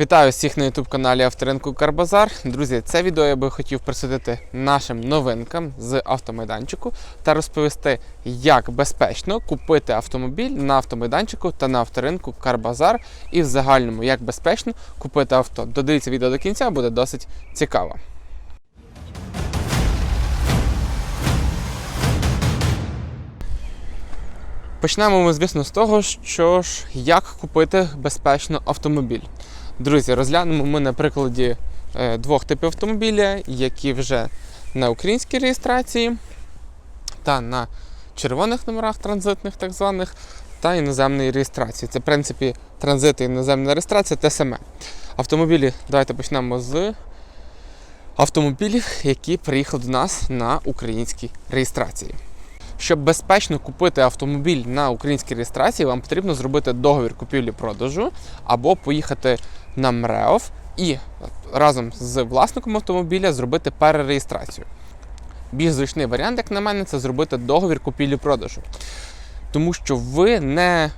Вітаю всіх на youtube каналі Авторинку Карбазар. Друзі, це відео я би хотів присвятити нашим новинкам з автомайданчику та розповісти, як безпечно купити автомобіль на автомайданчику та на авторинку Карбазар і в загальному, як безпечно купити авто. Додивіться відео до кінця, буде досить цікаво. Почнемо ми, звісно, з того, що ж як купити безпечно автомобіль. Друзі, розглянемо ми на прикладі е, двох типів автомобіля, які вже на українській реєстрації та на червоних номерах транзитних, так званих, та іноземної реєстрації. Це, в принципі, транзит і іноземна реєстрація те саме. Автомобілі, давайте почнемо з автомобілів, які приїхали до нас на українській реєстрації. Щоб безпечно купити автомобіль на українській реєстрації, вам потрібно зробити договір купівлі-продажу або поїхати на МРЕОВ і разом з власником автомобіля зробити перереєстрацію. Більш зручний варіант, як на мене, це зробити договір купівлі-продажу. Тому що ви не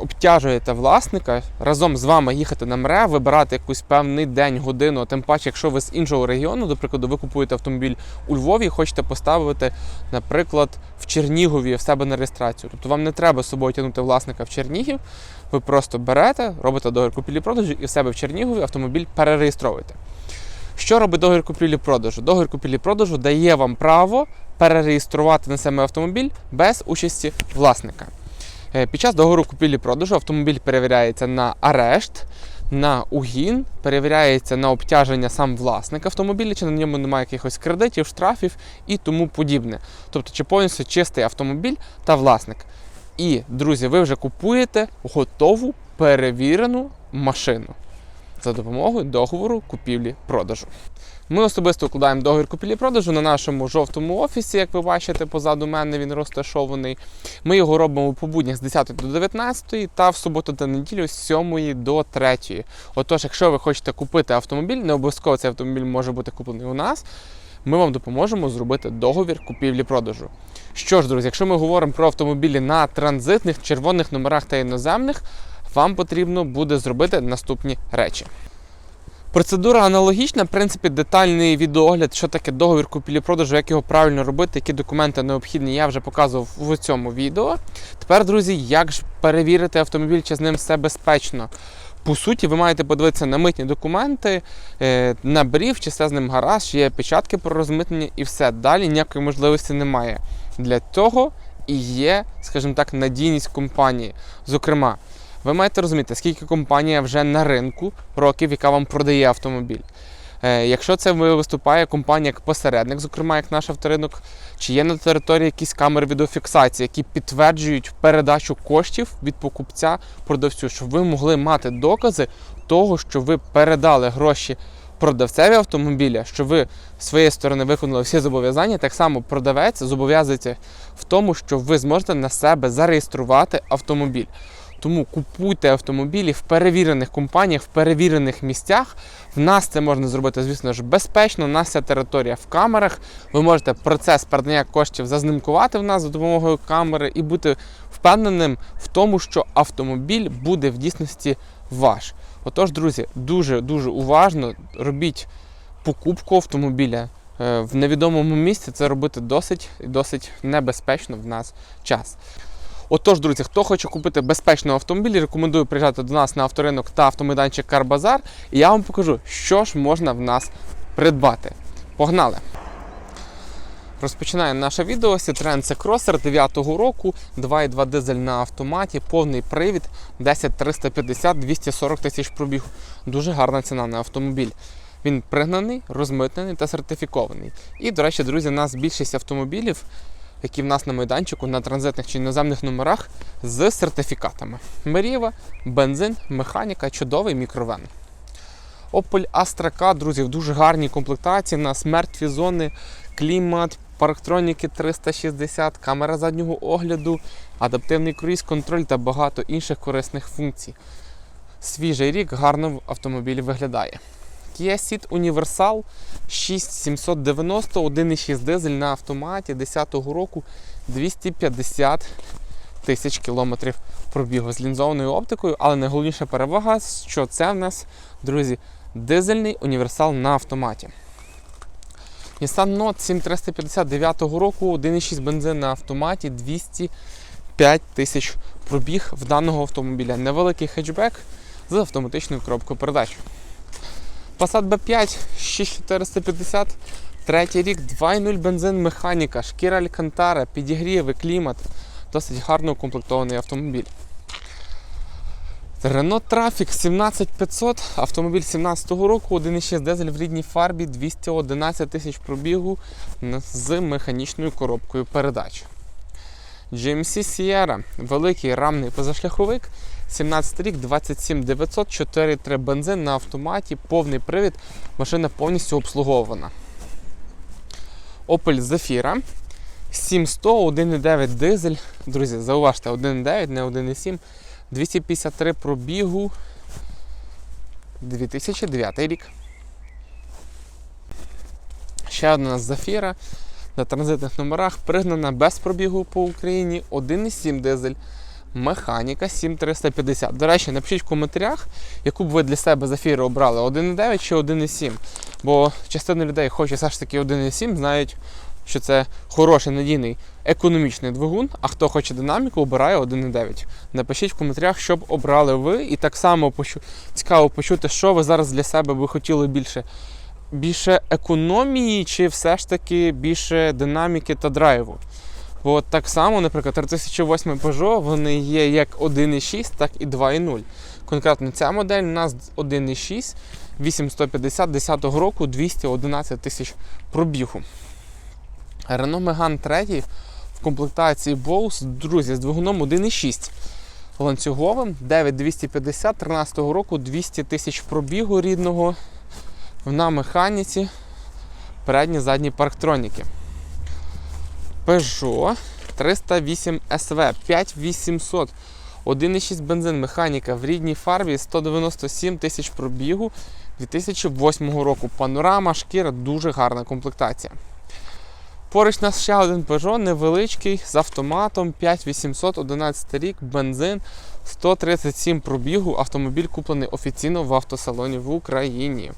обтяжуєте власника разом з вами їхати на МРЕ, вибирати якийсь певний день, годину, тим паче, якщо ви з іншого регіону, до прикладу, ви купуєте автомобіль у Львові і хочете поставити, наприклад, в Чернігові в себе на реєстрацію. Тобто вам не треба з собою тягнути власника в Чернігів, ви просто берете, робите договір купівлі-продажу і в себе в Чернігові автомобіль перереєстровуєте. Що робить договір купівлі-продажу? Договір купівлі-продажу дає вам право перереєструвати на себе автомобіль без участі власника. Е, Під час договору купівлі-продажу автомобіль перевіряється на арешт, на угін, перевіряється на обтяження сам власник автомобіля, чи на ньому немає якихось кредитів, штрафів і тому подібне. Тобто, чи повністю чистий автомобіль та власник. І, друзі, ви вже купуєте готову перевірену машину за допомогою договору купівлі-продажу. Ми особисто укладаємо договір купівлі-продажу на нашому жовтому офісі, як ви бачите, позаду мене він розташований. Ми його робимо по буднях з 10 до 19 та в суботу та неділю з 7 до 3. Отож, якщо ви хочете купити автомобіль, не обов'язково цей автомобіль може бути куплений у нас. Ми вам допоможемо зробити договір купівлі-продажу. Що ж, друзі, якщо ми говоримо про автомобілі на транзитних червоних номерах та іноземних, вам потрібно буде зробити наступні речі. Процедура аналогічна, в принципі, детальний відеогляд, що таке договір купівлі-продажу, як його правильно робити, які документи необхідні, я вже показував в цьому відео. Тепер, друзі, як ж перевірити автомобіль, чи з ним все безпечно? По суті, ви маєте подивитися на митні документи, е, на брів, чи все з ним гаразд, чи є печатки про розмитнення і все. Далі ніякої можливості немає. Для того і є, скажімо так, надійність компанії. Зокрема, ви маєте розуміти, скільки компанія вже на ринку років, яка вам продає автомобіль. Е, Якщо це виступає компанія як посередник, зокрема як наш авторинок, чи є на території якісь камери відеофіксації, які підтверджують передачу коштів від покупця продавцю, щоб ви могли мати докази того, що ви передали гроші продавцеві автомобіля, що ви з своєї сторони виконали всі зобов'язання, так само продавець зобов'язується в тому, що ви зможете на себе зареєструвати автомобіль. Тому купуйте автомобілі в перевірених компаніях, в перевірених місцях. В нас це можна зробити, звісно ж, безпечно. У нас ця територія в камерах. Ви можете процес передання коштів зазнимкувати в нас за допомогою камери і бути впевненим в тому, що автомобіль буде в дійсності ваш. Отож, друзі, дуже дуже уважно робіть покупку автомобіля е, в невідомому місці. Це робити досить досить небезпечно в нас час. Отож, друзі, хто хоче купити безпечний автомобіль, рекомендую приїжджати до нас на авторинок та автомайданчик Карбазар. І я вам покажу, що ж можна в нас придбати. Погнали! Розпочинаємо наше відео. Citroen C-Crosser 9-го року, 2,2 дизель на автоматі, повний привід, 10350, 240 тисяч пробігу. Дуже гарна ціна на автомобіль. Він пригнаний, розмитнений та сертифікований. І, до речі, друзі, у нас більшість автомобілів, які в нас на майданчику на транзитних чи іноземних номерах з сертифікатами. Меріва, бензин, механіка, чудовий мікровен. Opel Astra K, друзі, в дуже гарній комплектації. У нас мертві зони, клімат, парктроніки 360, камера заднього огляду, адаптивний круїз-контроль та багато інших корисних функцій. Свіжий рік гарно в автомобілі виглядає. Kia Ceed Universal 6790, 1,6 дизель на автоматі 10-го року 250 тисяч кілометрів пробігу з лінзованою оптикою, але найголовніша перевага, що це в нас, друзі, дизельний універсал на автоматі. Nissan Note 7359 року, 1,6 бензин на автоматі, 205 тисяч пробіг в даного автомобіля. Невеликий хетчбек з автоматичною коробкою передач. Passat B5 6450, третій рік, 2.0 бензин механіка, шкіра Алькантара, підігріви, клімат. Досить гарно укомплектований автомобіль. Renault Trafic 17500, автомобіль 17-го року, 1,6 дизель в рідній фарбі, 211 тисяч пробігу з механічною коробкою передач. GMC Sierra, великий рамний позашляховик, 17 рік, 27900, 4,3 бензин на автоматі, повний привід, машина повністю обслуговувана. Opel Zafira 7100, 1,9 дизель. Друзі, зауважте, 1,9, не 1,7. 253 пробігу. 2009 рік. Ще одна Зафіра на транзитних номерах пригнана без пробігу по Україні 1,7 дизель. Механіка 7350. До речі, напишіть в коментарях, яку б ви для себе Зафіру обрали 1,9 чи 1,7. Бо частина людей хоче все ж таки 1,7, знають, що це хороший надійний економічний двигун, а хто хоче динаміку, обирає 1,9. Напишіть в коментарях, що б обрали ви, і так само почу... цікаво почути, що ви зараз для себе би хотіли більше. Більше економії, чи все ж таки більше динаміки та драйву. Бо так само, наприклад, 3008 Peugeot, вони є як 1,6, так і 2,0. Конкретно ця модель у нас 1,6, 8150 10 року, 211 тисяч пробігу. Renault Megane 3 в комплектації Bose, друзі, з двигуном 1,6 ланцюговим, 9250 13 року, 200 тисяч пробігу рідного на механіці, передні задні парктроніки. Peugeot 308 SV 5800, 1,6 бензин механіка в рідній фарбі, 197 тисяч пробігу 2008 року. Панорама, шкіра, дуже гарна комплектація. Поруч нас ще один Peugeot невеличкий з автоматом 5800, 11 рік, бензин, 137 пробігу. Автомобіль куплений офіційно в автосалоні в Україні.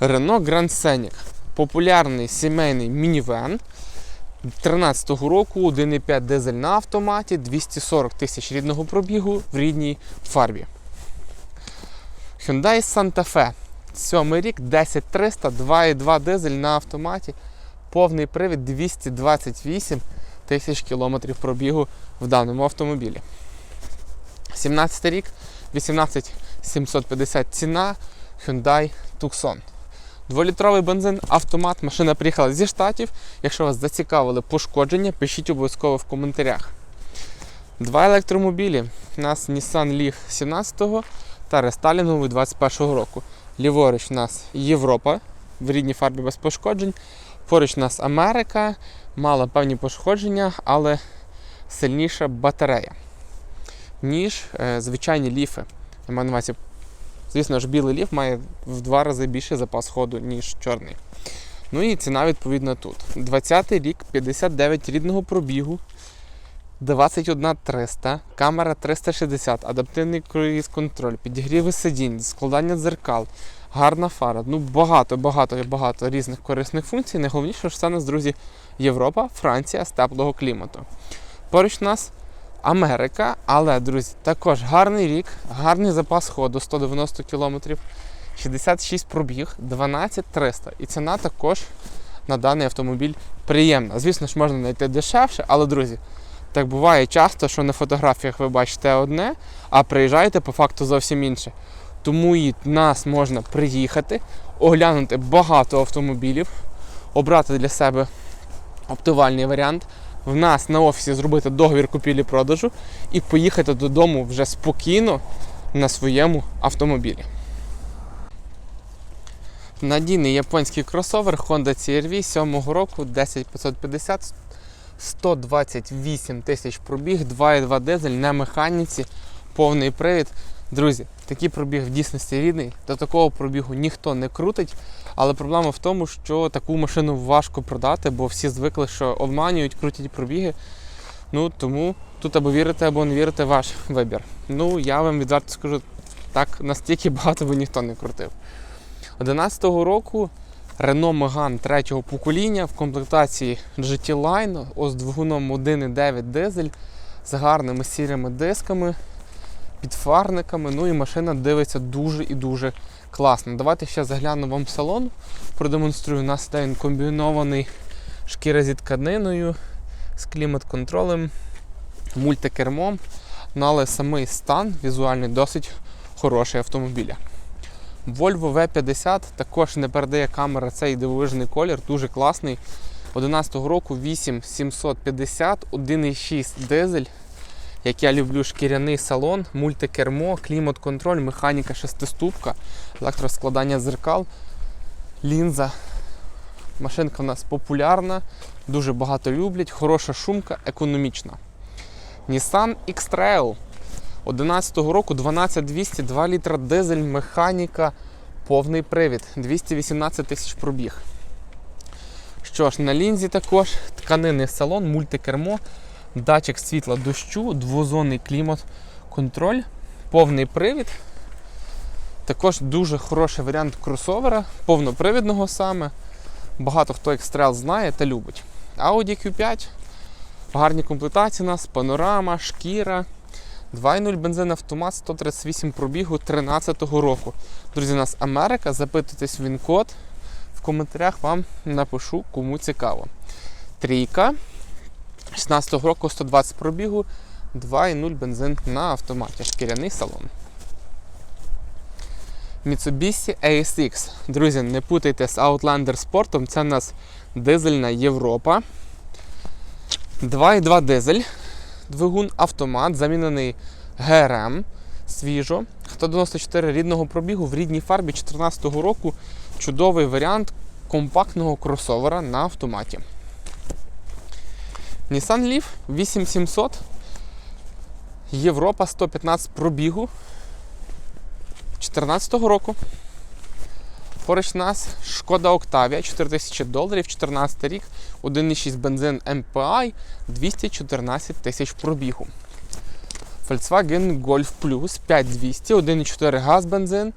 Renault Grand Scenic. Популярний сімейний мінівен 13-го року, 1,5 дизель на автоматі, 240 тисяч рідного пробігу в рідній фарбі. Hyundai Santa Fe. 7 рік, 10300, 2,2 дизель на автоматі, повний привід 228 тисяч кілометрів пробігу в даному автомобілі. 17 рік, 18750 ціна Hyundai Tucson. Дволітровий бензин, автомат, машина приїхала зі штатів. Якщо вас зацікавили пошкодження, пишіть обов'язково в коментарях. Два електромобілі. У нас Nissan Leaf 17-го та рестайлінговий 21-го року. Ліворуч у нас Європа в рідній фарбі без пошкоджень. Поруч у нас Америка, мала певні пошкодження, але сильніша батарея, ніж е, звичайні ліфи. Я маю на увазі, звісно ж, білий ліф має в два рази більше запас ходу, ніж чорний. Ну і ціна відповідно тут. 20-й рік, 59 рідного пробігу, 21 300, камера 360, адаптивний круїз контроль, підігріви сидінь, складання дзеркал, гарна фара. Ну багато, багато і багато різних корисних функцій. Найголовніше, що це нас, друзі, Європа, Франція з теплого клімату. Поруч нас Америка, але, друзі, також гарний рік, гарний запас ходу 190 км, 66 пробіг, 12 300. І ціна також на даний автомобіль приємна. Звісно ж, можна знайти дешевше, але, друзі. Так буває часто, що на фотографіях ви бачите одне, а приїжджаєте по факту зовсім інше. Тому і нас можна приїхати, оглянути багато автомобілів, обрати для себе оптимальний варіант, в нас на офісі зробити договір купівлі-продажу і поїхати додому вже спокійно на своєму автомобілі. Надійний японський кросовер Honda CR-V 7 року 10550 128 тисяч пробіг, 2,2 дизель на механіці, повний привід. Друзі, такий пробіг в дійсності рідний, до такого пробігу ніхто не крутить. Але проблема в тому, що таку машину важко продати, бо всі звикли, що обманюють, крутять пробіги. Ну тому тут або вірите, або не вірите ваш вибір. Ну я вам відверто скажу, так настільки багато би ніхто не крутив. 11-го року Renault Megane третього покоління в комплектації GT Line з двигуном 1.9 дизель з гарними сірими дисками, підфарниками. Ну і машина дивиться дуже і дуже класно. Давайте ще загляну вам в салон, продемонструю. У нас іде він комбінований шкіра зі тканиною, з клімат-контролем, мультикермом. Ну, але самий стан візуальний досить хороший автомобіля. Volvo V50 також не передає камера цей дивовижний колір, дуже класний. 11 року 8750, 1,6 дизель. Як я люблю шкіряний салон, мультикермо, клімат-контроль, механіка шестиступка, електроскладання зеркал, лінза. Машинка в нас популярна, дуже багато люблять, хороша шумка, економічна. Nissan X-Trail 11 року 12200, 2 літра дизель, механіка, повний привід, 218 тисяч пробіг. Що ж, на лінзі також тканинний салон, мультикермо, датчик світла дощу, двозонний клімат, контроль, повний привід. Також дуже хороший варіант кросовера, повнопривідного саме. Багато хто X-Trail знає та любить. Audi Q5, гарні комплектації у нас, панорама, шкіра. 2.0 бензин автомат 138 пробігу 13-го року. Друзі, у нас Америка. Запитуйтесь він код. В коментарях вам напишу, кому цікаво. Трійка. 16-го року 120 пробігу, 2.0 бензин на автоматі. Шкіряний салон. Mitsubishi ASX. Друзі, не путайте з Outlander Sport, це у нас дизельна Європа. 2.2 дизель. Двигун автомат, замінений ГРМ свіжо. 194 рідного пробігу в рідній фарбі 2014 року. Чудовий варіант компактного кросовера на автоматі. Nissan Leaf 8700. Європа 115 пробігу 2014 року. Поруч нас Шкода Octavia 4000 доларів, 14 рік, 1,6 бензин MPI, 214 тисяч пробігу. Volkswagen Golf Plus 5200, 1,4 газ бензин.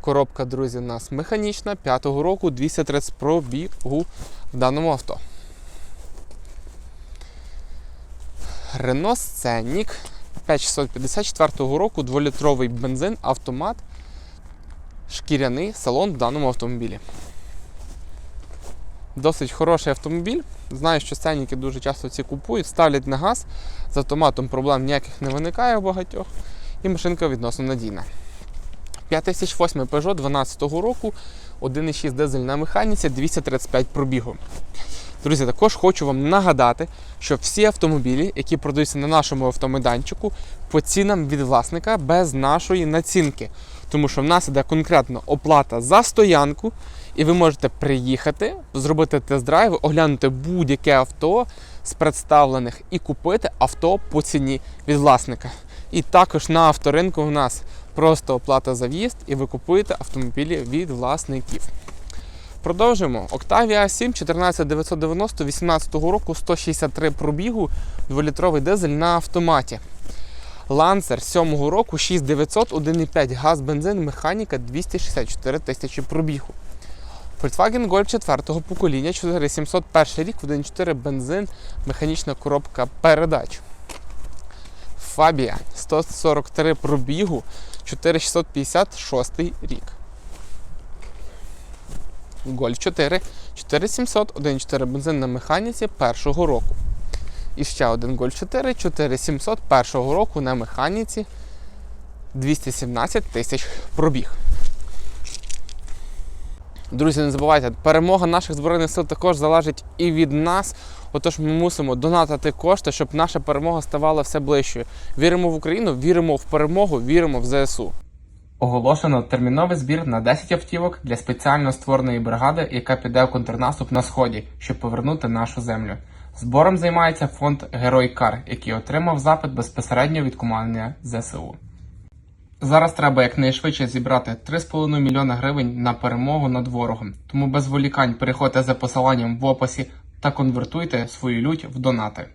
Коробка, друзі, у нас механічна, 5-го року, 230 пробігу в даному авто. Renault Scenic 5654 року, 2-літровий бензин, автомат шкіряний салон в даному автомобілі. Досить хороший автомобіль. Знаю, що сценіки дуже часто ці купують, ставлять на газ. З автоматом проблем ніяких не виникає у багатьох. І машинка відносно надійна. 5008 Peugeot 12 року, 1,6 дизель на механіці, 235 пробігу. Друзі, також хочу вам нагадати, що всі автомобілі, які продаються на нашому автомайданчику, по цінам від власника без нашої націнки. Тому що в нас іде конкретно оплата за стоянку, і ви можете приїхати, зробити тест-драйв, оглянути будь-яке авто з представлених і купити авто по ціні від власника. І також на авторинку у нас просто оплата за в'їзд, і ви купуєте автомобілі від власників. Продовжуємо. Octavia 7 14990 18 року 163 пробігу, 2-літровий дизель на автоматі. Lancer 7 року 6900, 1,5 газ, бензин, механіка 264 тисячі пробігу. Volkswagen Golf 4 покоління 4701 рік, 1,4 бензин, механічна коробка передач. Fabia 143 пробігу, 4656 рік. Golf 4 4700, 1,4 бензин на механіці першого року. І ще один Golf 4 4700 першого року на механіці 217 тисяч пробіг. Друзі, не забувайте, перемога наших Збройних сил також залежить і від нас. Отож, ми мусимо донатити кошти, щоб наша перемога ставала все ближчою. Віримо в Україну, віримо в перемогу, віримо в ЗСУ. Оголошено терміновий збір на 10 автівок для спеціально створеної бригади, яка піде в контрнаступ на сході, щоб повернути нашу землю. Збором займається фонд Герой Кар, який отримав запит безпосередньо від командування ЗСУ. Зараз треба якнайшвидше зібрати 3,5 мільйона гривень на перемогу над ворогом. Тому без волікань переходьте за посиланням в описі та конвертуйте свою лють в донати.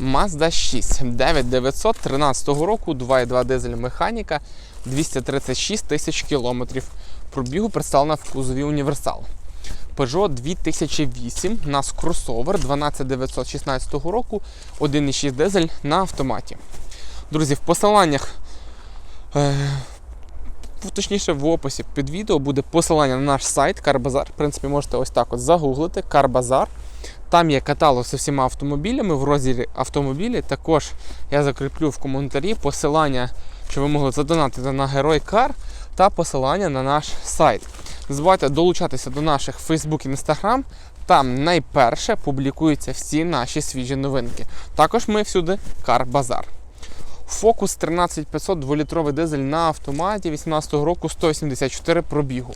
Mazda 6 9900 13 року, 2,2 дизель механіка, 236 тисяч кілометрів. Пробігу представлена в кузові універсал. Peugeot 2008, у нас кросовер 12916 року, 1,6 дизель на автоматі. Друзі, в посиланнях, е, точніше в описі під відео буде посилання на наш сайт Карбазар. В принципі, можете ось так от загуглити Карбазар. Там є каталог з усіма автомобілями в розділі автомобілі. Також я закріплю в коментарі посилання, що ви могли задонатити на Герой Кар та посилання на наш сайт. Не забувайте долучатися до наших Facebook і Instagram. Там найперше публікуються всі наші свіжі новинки. Також ми всюди Карбазар. Фокус 13500 2-літровий дизель на автоматі 18 року 184 пробігу.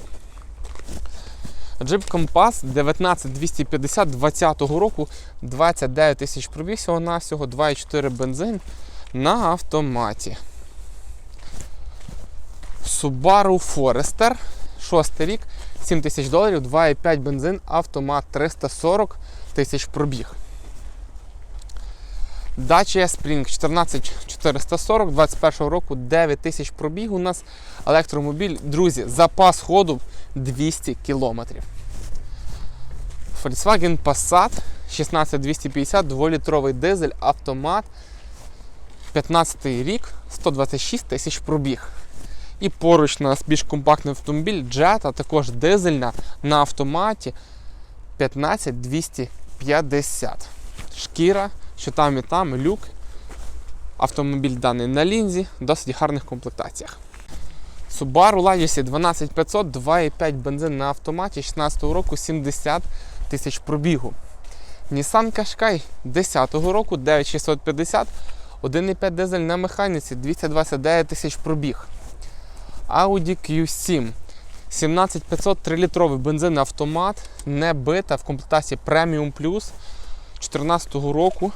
Jeep Compass 19250 20 року 29 тисяч пробіг всього на всього 2,4 бензин на автоматі. Subaru Forester 6 рік 7 тисяч доларів, 2,5 бензин, автомат 340 тисяч пробіг. Dacia Spring 14440 21 року 9 тисяч пробіг у нас електромобіль. Друзі, запас ходу 200 кілометрів. Volkswagen Passat 16250 2-літровий дизель, автомат. 15 рік, 126 тисяч пробіг. І поруч у нас більш компактний автомобіль Jetta, також дизельна на автоматі 15250. Шкіра, що там і там, люк. Автомобіль даний на лінзі, в досить гарних комплектаціях. Subaru Legacy 12500, 2,5 бензин на автоматі 16 року 70 тисяч пробігу. Nissan Qashqai 10 року 9650, 1,5 дизель на механіці 229 тисяч пробіг. Audi Q7 17500 3-літровий бензин автомат, не бита в комплектації Premium Plus 2014 року.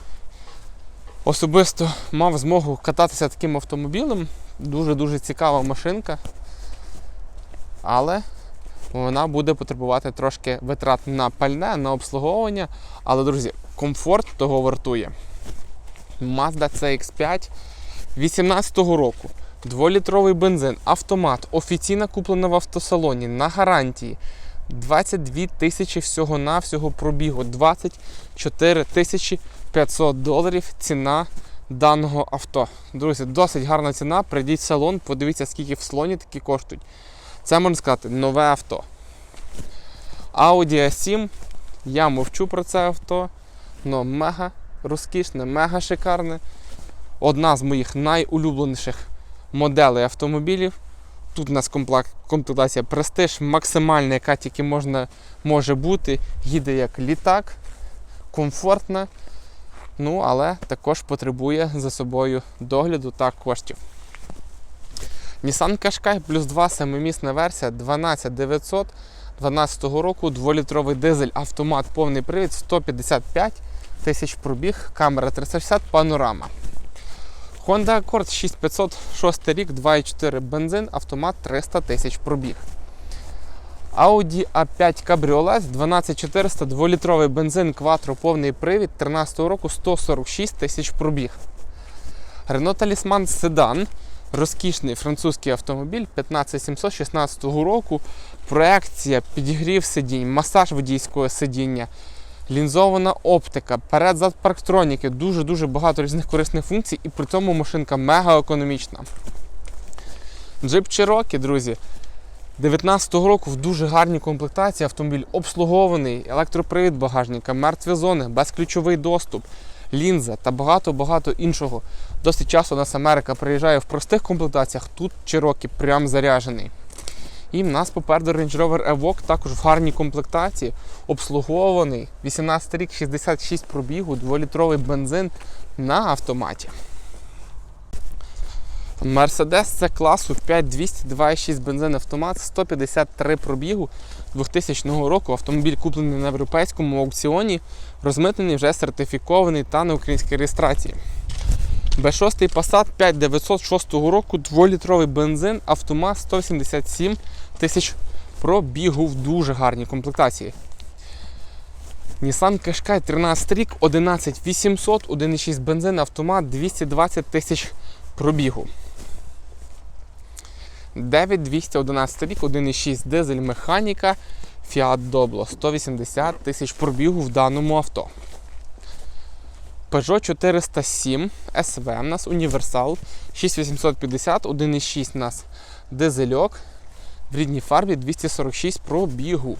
Особисто мав змогу кататися таким автомобілем. Дуже-дуже цікава машинка. Але вона буде потребувати трошки витрат на пальне, на обслуговування. Але, друзі, комфорт того вартує. Mazda CX5 18 року. Дволітровий бензин, автомат, офіційно куплена в автосалоні на гарантії. 22 тисячі всього-навсього пробігу, 24 тисячі 500 доларів ціна даного авто. Друзі, досить гарна ціна. Прийдіть в салон, подивіться, скільки в салоні такі коштують. Це можна сказати нове авто. Audi A7. Я мовчу про це авто. але мега розкішне, мега шикарне. Одна з моїх найулюбленіших моделей автомобілів. Тут у нас комплектація престиж, максимальна, яка тільки можна, може бути. Їде як літак, комфортна, ну, але також потребує за собою догляду та коштів. Nissan Qashqai плюс 2 семимісна версія 12900 12 року, 2-літровий дизель, автомат, повний привід, 155 тисяч пробіг, камера 360, панорама. Honda Accord 6500 6 рік, 2,4 бензин, автомат 300 тисяч пробіг. Audi A5 Cabriolet 12400 2-літровий бензин, кватро, повний привід 13 року 146 тисяч пробіг. Renault Talisman Sedan розкішний французький автомобіль 15716 року. Проекція, підігрів сидінь, масаж водійського сидіння, лінзована оптика, перед-зад парктроніки, дуже-дуже багато різних корисних функцій, і при цьому машинка мега економічна. Джип Cherokee, друзі, 19-го року в дуже гарній комплектації автомобіль обслугований, електропривід багажника, мертві зони, безключовий доступ, лінза та багато-багато іншого. Досить часто у нас Америка приїжджає в простих комплектаціях, тут Cherokee прям заряджений. І в нас попереду Range Rover Evoque також в гарній комплектації, обслугований, 18 рік, 66 пробігу, 2-літровий бензин на автоматі. Mercedes це класу 5200 2,6 бензин автомат, 153 пробігу 2000 року. Автомобіль куплений на європейському аукціоні, розмитнений, вже сертифікований та на українській реєстрації. B6 Passat 5906 року, 2-літровий бензин, автомат 177 тисяч пробігу в дуже гарній комплектації. Nissan Qashqai 13 рік, 11800, 1,6 бензин, автомат 220 тисяч пробігу. 9211 рік, 1,6 дизель механіка, Fiat Doblo, 180 тисяч пробігу в даному авто. Peugeot 407 SV у нас універсал 6850, 1,6 у нас дизельок в рідній фарбі 246 пробігу.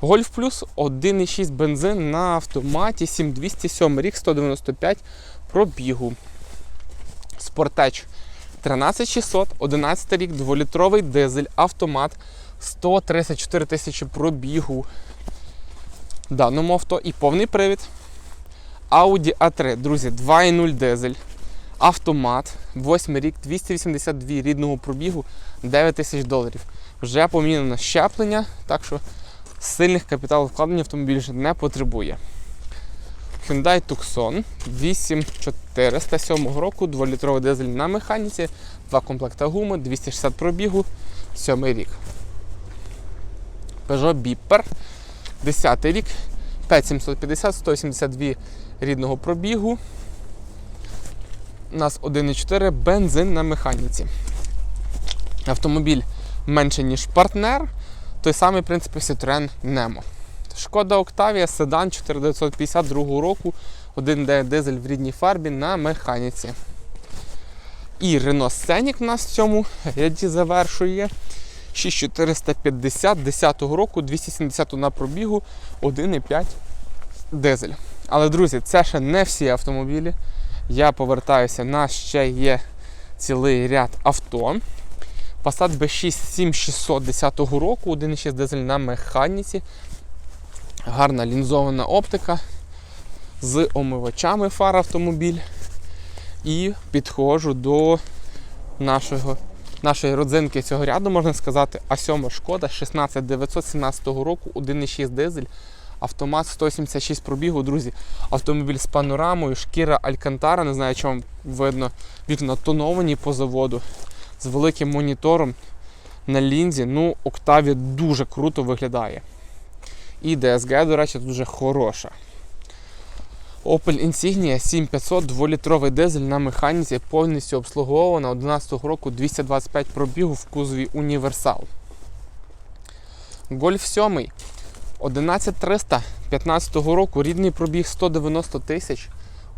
Гольф плюс 1,6 бензин на автоматі 7207 рік 195 пробігу. Спортеч 13600, 11 рік, 2-літровий дизель, автомат 134 тисячі пробігу. Даному авто і повний привід. Audi A3, друзі, 2.0 дизель, автомат, 8 рік, 282 рідного пробігу, 9 тисяч доларів. Вже помінено щеплення, так що сильних капіталовкладень автомобіль вже не потребує. Hyundai Tucson 8407 року, 2-літровий дизель на механіці, два комплекта гуми, 260 пробігу, 7 рік. Peugeot Bipper, 10 рік, 5750, 182 рідного пробігу. У нас 1,4 бензин на механіці. Автомобіль менше, ніж партнер. Той самий, в принципі, Citroen Nemo. Шкода Octavia, седан 4952 року, 1D дизель в рідній фарбі на механіці. І Renault Scenic у нас в цьому ряді завершує 6450 10 року, 270 на пробігу, 1,5 дизель. Але, друзі, це ще не всі автомобілі. Я повертаюся, на ще є цілий ряд авто. Passat B6 7600 10 року, 1,6 дизель на механіці. Гарна лінзована оптика з омивачами фар автомобіль. І підходжу до нашого, нашої родзинки цього ряду, можна сказати, А7 шкода 16917 року, 1,6 дизель. Автомат 176 пробігу, друзі. Автомобіль з панорамою, шкіра Алькантара, не знаю, вам видно, вікна тоновані по заводу, з великим монітором на лінзі. Ну, Octavia дуже круто виглядає. І DSG, до речі, дуже хороша. Opel Insignia 7500 2-літровий дизель на механіці, повністю обслуговувана 11 року 225 пробігу в кузові Універсал. Golf 7 11300 15 року, рідний пробіг 190 тисяч,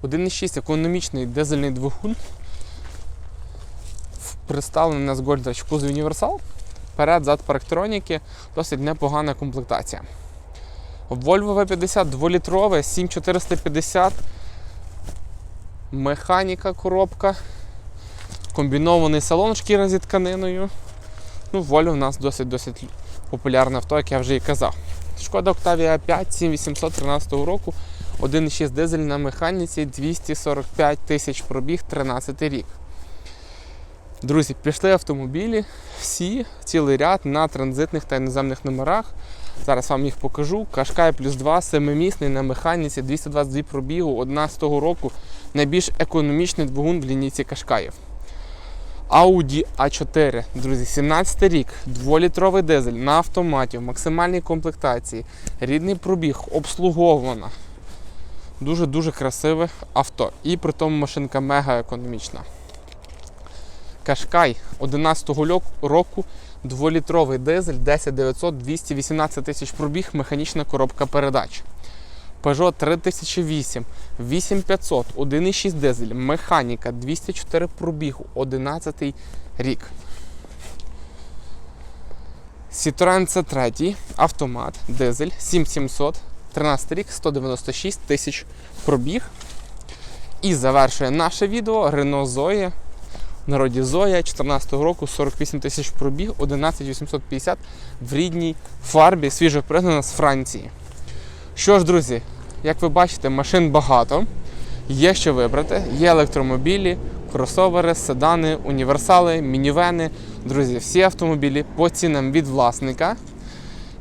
1,6 економічний дизельний двигун. Представлений на Goldrach в кузові Універсал. Перед, зад парктроніки, досить непогана комплектація. Volvo V50 2-літрове, 7450. Механіка коробка. Комбінований салон шкіра зі тканиною. Ну, Volvo у нас досить-досить популярне авто, як я вже і казав. Шкода Octavia 5 7813 року, 1,6 дизель на механіці, 245 тисяч пробіг, 13 рік. Друзі, пішли автомобілі, всі, цілий ряд на транзитних та іноземних номерах. Зараз вам їх покажу. Кашкай плюс 2, семимісний на механіці, 222 пробігу, 11 року. Найбільш економічний двигун в лінійці Кашкаїв. Audi A4, друзі, 17 рік, 2-літровий дизель на автоматі, в максимальній комплектації, рідний пробіг, обслугована. Дуже-дуже красиве авто. І при тому машинка мега економічна. Кашкай 11-го року, 2-літровий дизель, 10900, 218 тисяч пробіг, механічна коробка передач. Peugeot 3008, 8500, 1,6 дизель, механіка, 204 пробігу, 11 рік. Citroen C3, автомат, дизель, 7700, 13 рік, 196 тисяч пробіг. І завершує наше відео Renault Zoe. Народі Zoya 14 року 48 тисяч пробіг, 11850 в рідній фарбі, свіжо пригнана з Франції. Що ж, друзі, як ви бачите, машин багато, є що вибрати. Є електромобілі, кросовери, седани, універсали, мінівени. Друзі, всі автомобілі по цінам від власника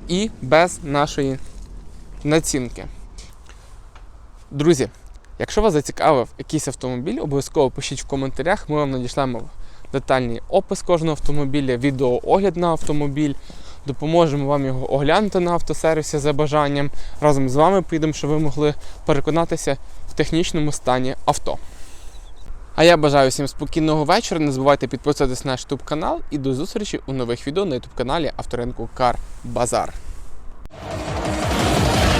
і без нашої націнки. Друзі, якщо вас зацікавив якийсь автомобіль, обов'язково пишіть в коментарях, ми вам надішлемо детальний опис кожного автомобіля, відеоогляд на автомобіль. допоможемо вам його оглянути на автосервісі за бажанням. Разом з вами підемо, щоб ви могли переконатися в технічному стані авто. А я бажаю всім спокійного вечора. Не забувайте підписуватись на наш YouTube канал і до зустрічі у нових відео на YouTube каналі авторинку Кар Базар.